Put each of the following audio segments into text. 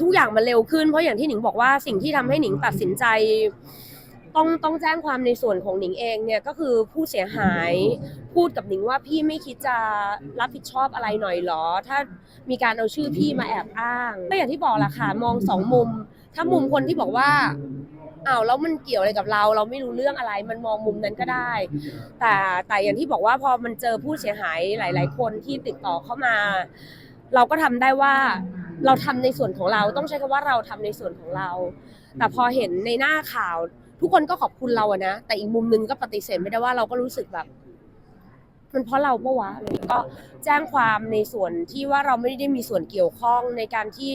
ทุกอย่างมันเร็วขึ้นเพราะอย่างที่หนิงบอกว่าสิ่งที่ทำให้หนิงตัดสินใจ ต้องต้องแจ้งความในส่วนของหนิงเองเนี่ยก็คือผู้เสียหายพูดกับหนิงว่าพี่ไม่คิดจะรับผิดชอบอะไรหน่อยหรอ ถ้ามีการเอาชื่อพี่มาแอบอ้างก็อย่างที่บอกแหละค่ะมองสองมุม ถ้ามุมคนที่บอกว่าอ้าวแล้วมันเกี่ยวอะไรกับเรา เราไม่รู้เรื่องอะไรมันมองมุมนั้นก็ได้ แต่แต่อย่างที่บอกว่าพอมันเจอผู้เสียหายหลาย ๆ คนที่ติดต่อเข้ามา เราก็ทำได้ว่า เราทำในส่วนของเราต้องใช้คำว่าเราทำในส่วนของเรา แต่พอเห็นในหน้าข่าว ทุกคนก็ขอบคุณเราอะนะแต่อีกมุมนึงก็ปฏิเสธไม่ได้ว่าเราก็รู้สึกแบบมันเพราะเราปะวะอะไรอย่างเงี้ยก็แจ้งความในส่วนที่ว่าเราไม่ได้มีส่วนเกี่ยวข้องในการที่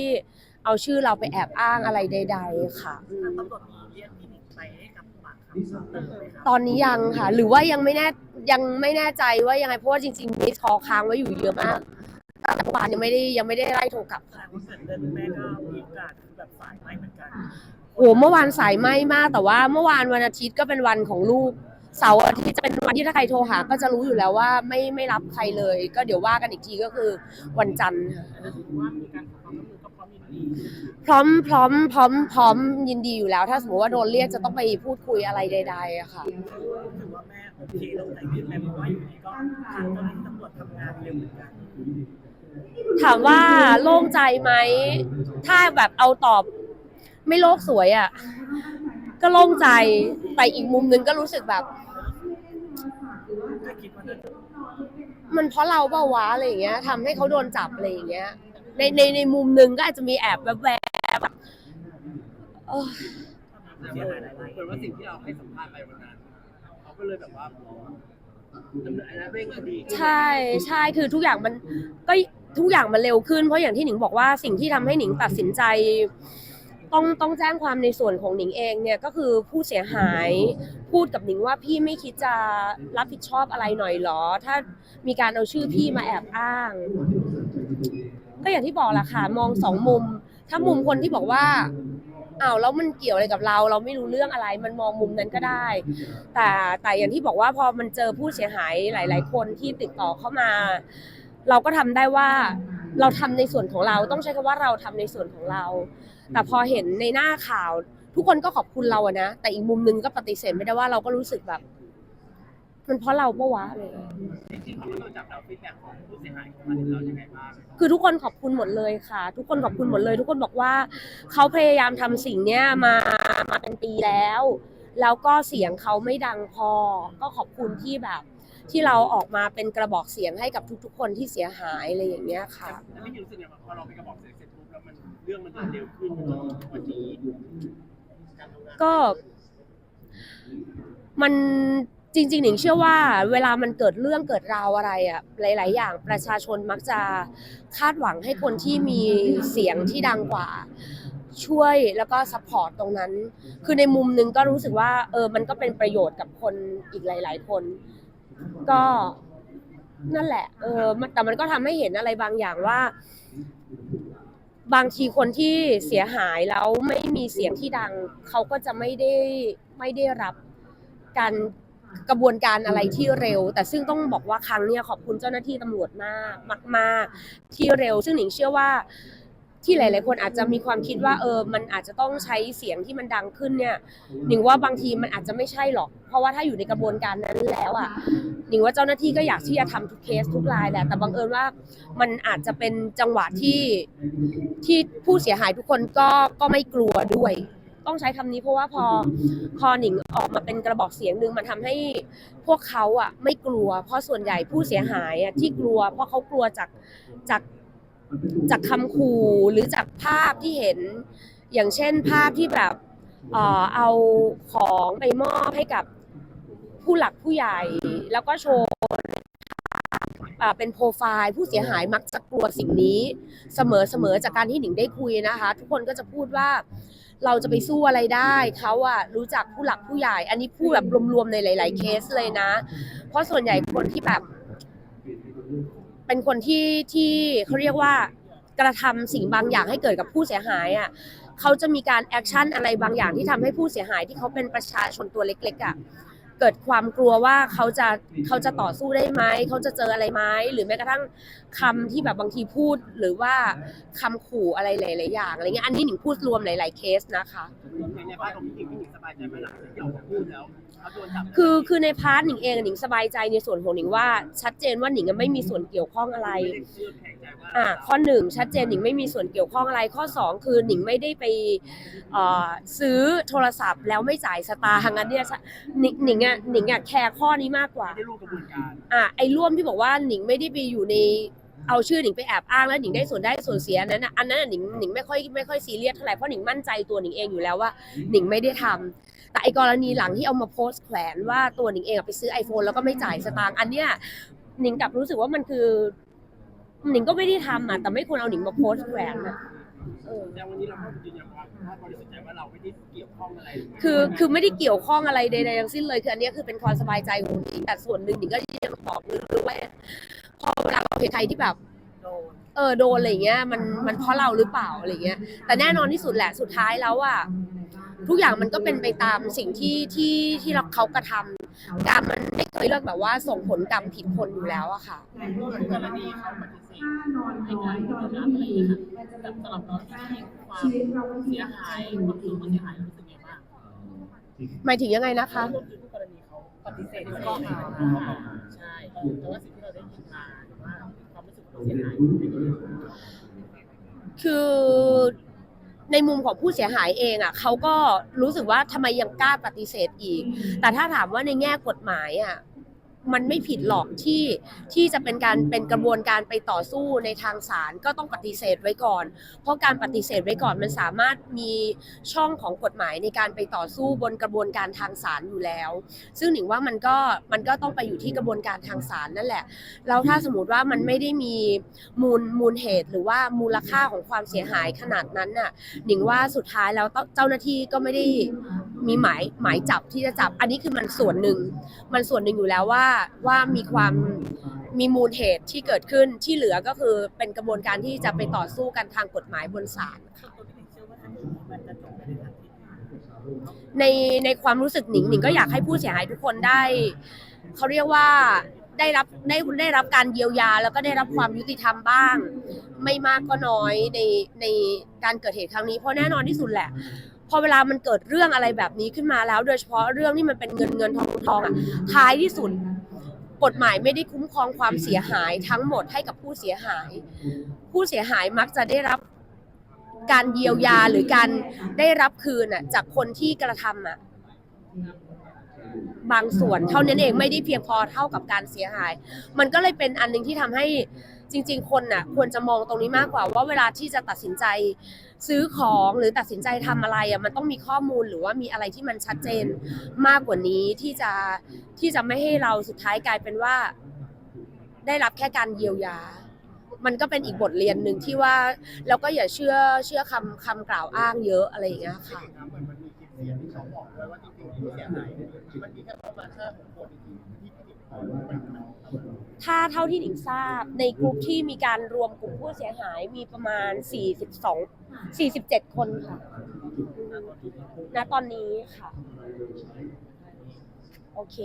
เอาชื่อเราไปแอบอ้างอะไรใด ๆ ค่ะอืมตำรวจมีเรียกพี่หนิงไปให้กับปากคำเพิ่มเติมไหมคะตอนนี้ยังค่ะ หรือว่ายังไม่แน่ยังไม่แน่ใจว่ายังไงเพราะว่าจริงๆมีคอค้างไว้อยู่เยอะมาก แต่เมื่อวานยังไม่ได้ยังไม่ได้ไล่โทรกลับแสดงว่าเกิดเดินแม่ก็มีโอกาสคือแบบสายไหมเหมือนกันโอ้เมื่อวานสายไหมมากแต่ว่าเมื่อวานวันอาทิตย์ก็เป็นวันของลูกเสาร์อาทิตย์จะเป็นวันที่ถ้าใครโทรหา ก็จะรู้อยู่แล้วว่าไม่ไม่รับใครเลย ก็เดี๋ยวว่ากันอีกทีก็คือวันจันทร์ค่ะแต่ถือว่ามีการขอความร่วมมือก็พร้อมยินดีพร้อมพร้อมพร้อมพร้อมยินดีอยู่แล้ว ถ้าสมมติว่าโดนเรียกจะต้องไปพูดคุยอะไรใดๆอะค่ะ ถือว่าแม่โอเคลงใจขึ้นไหมเพราะว่าอยู่ดีก็ทางเจ้าหน้าที่ตำรวจทำงานเร็วเหมือนกัน ถามว่าโล่งใจไหม ถ้าแบบเอาตอบไม่โลกสวยอะ่ะ ก็โล่งใจ แต่อีกมุมนึงก็รู้สึกแบบก็คิดว่าน่าจะมันเพราะเราเปล่าวะอะไรอย่างเงี้ยทำให้เขาโดนจับอะไรอย่างเงี้ย ในในในมุมนึงก็อาจจะมีแอบแวบๆแบบเออเสียหายหลายรายเหมือนว่าสิ่งที่เราให้สัมภาษณ์ไปวันนั้นเขาก็เลยแบบว่าดำเนินอะไรนะเร่งคดีใช่ใช่คือทุกอย่างมันก็ ทุกอย่างมันเร็วขึ้นเพราะอย่างที่หนิงบอกว่าสิ่งที่ทำให้หนิงตัดสินใจ ต้องต้องแจ้งความในส่วนของหนิงเองเนี่ยก็คือผู้เสียหายพูดกับหนิงว่าพี่ไม่คิดจะรับผิดชอบอะไรหน่อยหรอ ถ้ามีการเอาชื่อพี่มาแอบอ้าง ก็อย่างที่บอกแหละค่ะมองสองมุม ถ้ามุมคนที่บอกว่าอ้าวแล้วมันเกี่ยวอะไรกับเรา เราไม่รู้เรื่องอะไรมันมองมุมนั้นก็ได้ แต่แต่อย่างที่บอกว่าพอมันเจอผู้เสียหายหลาย ๆ คนที่ติดต่อเข้ามา เราก็ทำได้ว่าเราทำในส่วนของเราต้องใช้คำว่าเราทำในส่วนของเรา แต่พอเห็นในหน้าข่าว ทุกคนก็ขอบคุณเราอะนะแต่อีกมุมนึงก็ปฏิเสธไม่ได้ว่าเราก็รู้สึกแบบมันเพราะเราปะวะอะไรอย่างเลยจริงๆเขาก็ดูจากเราฟีดแบ็ของผู้เสียหายมาถึงเรายังไงบ้างคือทุกคนขอบคุณหมดเลยค่ะ ทุกคนขอบคุณหมดเลย ทุกคนบอกว่าเขาพยายามทำสิ่งเนี้ยมามาเป็นปีแล้ว แล้วก็เสียงเขาไม่ดังพอ ก็ขอบคุณที่แบบ ที่เราออกมาเป็นกระบอกเสียงให้กับทุก ๆ คนที่เสียหายอะไรอย่างเงี้ยค่ะ แล้วไม่รู้สึกไงว่าพอเราไปกระบอกเสร็จเสร็จปุ๊บแล้วมันเรื่องมันเดินเร็วขึ้นจนถึงวันนี้การทำงานก็มันจริงๆหนิงเชื่อว่าเวลามันเกิดเรื่องเกิดราวอะไรอะหลาย ๆ อย่างประชาชนมักจะคาดหวังให้คนที่มีเสียงที่ดังกว่า ช่วยแล้วก็ซัพพอร์ตตรงนั้น คือในมุมหนึงก็รู้สึกว่าเออมันก็เป็นประโยชน์กับคนอีกหลาย ๆ คน ก็นั่นแหละ เออมันแต่มันก็ทำให้เห็นอะไรบางอย่างว่า บางทีคนที่เสียหายแล้วไม่มีเสียงที่ดัง เขาก็จะไม่ได้ไม่ได้รับการกระบวนการอะไรที่เร็ว แต่ซึ่งต้องบอกว่าครั้งเนี้ยขอบคุณเจ้าหน้าที่ตำรวจมากมาก ๆ ที่เร็ว ซึ่งหนิงเชื่อว่า ที่หลาย ๆ คนอาจจะมีความคิดว่าเออมันอาจจะต้องใช้เสียงที่มันดังขึ้นเนี่ยหนิงว่าบางทีมันอาจจะไม่ใช่หรอก เพราะว่าถ้าอยู่ในกระบวนการนั้นแล้วอะหนิงว่าเจ้าหน้าที่ก็อยากที่จะทำทุกเคสทุกรายแหละแต่บังเอิญว่ามันอาจจะเป็นจังหวะที่ที่ผู้เสียหายทุกคนก็ก็ไม่กลัวด้วยต้องใช้คำนี้เพราะว่าพอพอหนิงออกมาเป็นกระบอกเสียงหนึ่งมันทำให้พวกเขาอะไม่กลัว เพราะส่วนใหญ่ผู้เสียหายอะที่กลัว เพราะเขากลัวจากจาก จากคำขู่หรือจากภาพที่เห็น อย่างเช่นภาพที่แบบเอ่อเอาของไปมอบให้กับผู้หลักผู้ใหญ่ แล้วก็โชว์เป็นโปรไฟล์ผู้เสียหายมักจะกลัวสิ่งนี้ เสมอเสมอจากการที่หนิงได้คุยนะคะ ทุกคนก็จะพูดว่าเราจะไปสู้อะไรได้เขาอะรู้จักผู้หลักผู้ใหญ่ อันนี้พูดแบบรวมๆในหลาย ๆ เคสเลยนะ เพราะส่วนใหญ่คนที่แบบ เป็นคนที่ที่เขาเรียกว่ากระทำสิ่งบางอย่างให้เกิดกับผู้เสียหายอะเขาจะมีการแอคชั่นอะไรบางอย่างที่ทำให้ผู้เสียหายที่เขาเป็นประชาชนตัวเล็กๆอะ เกิดความกลัวว่าเขาจะเขาจะต่อสู้ได้ไหมเขาจะเจออะไรไหมหรือแม้กระทั่งคำที่แบบบางทีพูดหรือว่าคำขู่อะไรหลายๆอย่างอะไรเงี้ยอันนี้หนิงพูดรวมหลาย ๆเคสนะคะในพาร์ทของพี่หญิงพี่หญิงสบายใจไหมหลังจากที่ออกมาพูดแล้วคือคือในพาร์ทหนิงเองหนิงสบายใจในส่วนของหนิงว่า ชัดเจนว่าหนิงไม่มีส่วนเกี่ยวข้องอะไรอ่าข้อหนึ่งชัดเจนหนิงไม่มีส่วนเกี่ยวข้องอะไรข้อสองคือหนิงไม่ได้ไปเอ่อซื้อโทรศัพท์แล้วไม่จ่ายสตางค์อันเนี้ยหนิงหนิงอะหนิงอะแคร์ข้อนี้มากกว่าไม่ได้รู้กระบวนการอ่าไอ้ร่วมที่บอกว่าหนิงไม่ได้ไปอยู่ในเอาชื่อหนิงไปแอบอ้างแล้วหนิงได้ส่วนได้ส่วนเสียอันนั้นน่ะอันนั้นน่ะหนิงหนิงไม่ค่อยไม่ค่อยซีเรียสเท่าไหร่เพราะหนิงมั่นใจตัวหนิงเองอยู่แล้วว่าหนิงไม่ได้ทำแต่ไอ้กรณีหลังที่เอามาโพสต์แขวนว่าตัวหนิงเองอะไปซื้อ iPhone แล้วก็ไม่จ่ายสตางค์อันเนี้ยหนิงกลับรู้สึกว่ามันคือหนิงก็ไม่ได้ทำอะแต่ไม่ควรเอาหนิงมาโพสต์แขวนอะเออ แต่วันนี้เราก็ยืนยันว่าว่าบริสุทธิ์ใจว่าเราไม่ได้เกี่ยวข้องอะไรคือคือไม่ได้เกี่ยวข้องอะไรใดๆทั้งสิ้นเลยคืออันเนี้ยคือเป็นความสบายใจของหนิงแต่ส่วนหนึ่งหนิงก็ยังบอกเลยว่าพอเวลาเราเห็นใครที่แบบโดนเออโดนอะไรเงี้ยมันมันเพราะเราหรือเปล่าอะไรเงี้ย แต่แน่นอนที่สุดแหละสุดท้ายแล้วอะทุกอย่างมันก็เป็นไปตามสิ่งที่ที่ที่เราเขากระทำ กรรมมันไม่เคยเลือกแบบว่าส่งผลกรรมผิดคนอยู่แล้วอะค่ะ กรณีเขาปฏิเสธให้การยอมรับอะไรอย่างเงี้ยค่ะต่สำหรับเราที่ความเสียหายความสูญเสียหายรู้สึกยังไงบ้างหมายถึงยังไงนะคะก็คือผู้กรณีเขาปฏิเสธข้อหาใช่แต่ว่าสิ่งที่เราได้ยินมาว่าความรู้สึกของเสียหาย คือ ในมุมของผู้เสียหายเองอะเขาก็รู้สึกว่าทำไมยังกล้าปฏิเสธอีก แต่ถ้าถามว่าในแง่กฎหมายอะ มันไม่ผิดหรอกที่ที่จะเป็นการเป็นกระบวนการไปต่อสู้ในทางศาลก็ต้องปฏิเสธไว้ก่อน เพราะการปฏิเสธไว้ก่อนมันสามารถมีช่องของกฎหมายในการไปต่อสู้บนกระบวนการทางศาลอยู่แล้ว ซึ่งหนิงว่ามันก็มันก็ต้องไปอยู่ที่กระบวนการทางศาลนั่นแหละแล้วถ้าสมมติว่ามันไม่ได้มีมูลมูลเหตุหรือว่ามูลค่าของความเสียหายขนาดนั้นน่ะหนิงว่าสุดท้ายแล้วเจ้าเจ้าหน้าที่ก็ไม่ได้ มีหมายหมายจับที่จะจับ อันนี้คือมันส่วนหนึ่ง มันส่วนหนึ่งอยู่แล้วว่าว่ามีความมีมูลเหตุที่เกิดขึ้นที่เหลือก็คือเป็นกระบวนการที่จะไปต่อสู้กันทางกฎหมายบนศาลส่ะในในความรู้สึกหนิงหนิงก็อยากให้ผู้เสียหายทุกคนได้เขาเรียกว่าได้รับได้ได้รับการเยียวยา แล้วก็ได้รับความยุติธรรมบ้าง ไม่มากก็น้อยในในการเกิดเหตุครั้งนี้เพราะแน่นอนที่สุดแหละ อเวลามันเกิดเรื่องอะไรแบบนี้ขึ้นมาแล้ว โดยเฉพาะเรื่องที่มันเป็นเงินเงินทองทองอะท้ายที่สุดกฎหมายไม่ได้คุ้มครองความเสียหายทั้งหมดให้กับผู้เสียหาย ผู้เสียหายมักจะได้รับการเยียวยาหรือการได้รับคืนอะ จากคนที่กระทำอะบางส่วนเท่านั้นเองไม่ได้เพียงพอเท่ากับการเสียหาย มันก็เลยเป็นอันหนึงที่ทำให้ จริง ๆ คนน่ะควรจะมองตรงนี้มากกว่าว่าเวลาที่จะตัดสินใจซื้อของหรือตัดสินใจทำอะไรอะมันต้องมีข้อมูลหรือว่ามีอะไรที่มันชัดเจนมากกว่านี้ที่จะที่จะไม่ให้เราสุดท้ายกลายเป็นว่า ได้รับแค่การเยียวยา มันก็เป็นอีกบทเรียนหนึ่งที่ว่าแล้วก็อย่าเชื่อเชื่อคำคำกล่าวอ้างเยอะอะไรอย่างเงี้ยค่ะเหมือนมันมีคลิปเสียงที่เขาบอกด้วยว่าจริงๆผู้เสียหายเนี่ยมันมีแค่ประมาณห้าหกคนที่ติดต่อมัน ถ้าเท่าที่หนิงทราบในกลุ่มที่มีการรวมกลุ่มผู้เสียหายมีประมาณ 42 47 คนค่ะ ณ ตอนนี้ค่ะ โอเค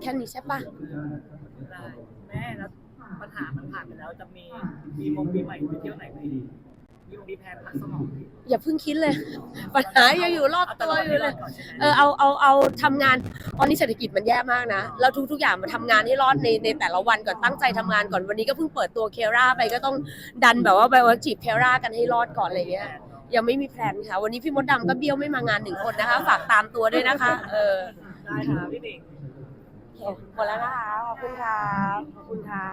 แค่นี้ใช่ปะแม่แล้วปัญหามันผ่านไปแล้วจะมีมีมงปีใหม่ไปเที่ยวไหนไหม มีมงมีแพลนพักสมองไหมอย่าเพิ่งคิดเลย ปัญหายังอยู่รอบเอาตัวตลอดอยู่เลยก่อนใช่ไหมเออเอาเอาเอาทำงานตอนนี้เศรษฐกิจมันแย่มากนะแล้วทุกทุกอย่างมาทำงานให้รอดในในแต่ละวันก่อนตั้งใจทำงานก่อนวันนี้ก็เพิ่งเปิดตัวเคราไปก็ต้องดันแบบว่าไปว่าจีบเครากันให้รอดก่อนอะไรเงี้ยยังไม่มีแพลนค่ะ วันนี้พี่มดดำก็เบี้ยวไม่มางานหนึ่งคนนะคะ ฝากตามตัวด้วยนะคะ เออได้ค่ะพี่หนิงโอเคหมดแล้วนะคะขอบคุณค่ะขอบคุณค่ะ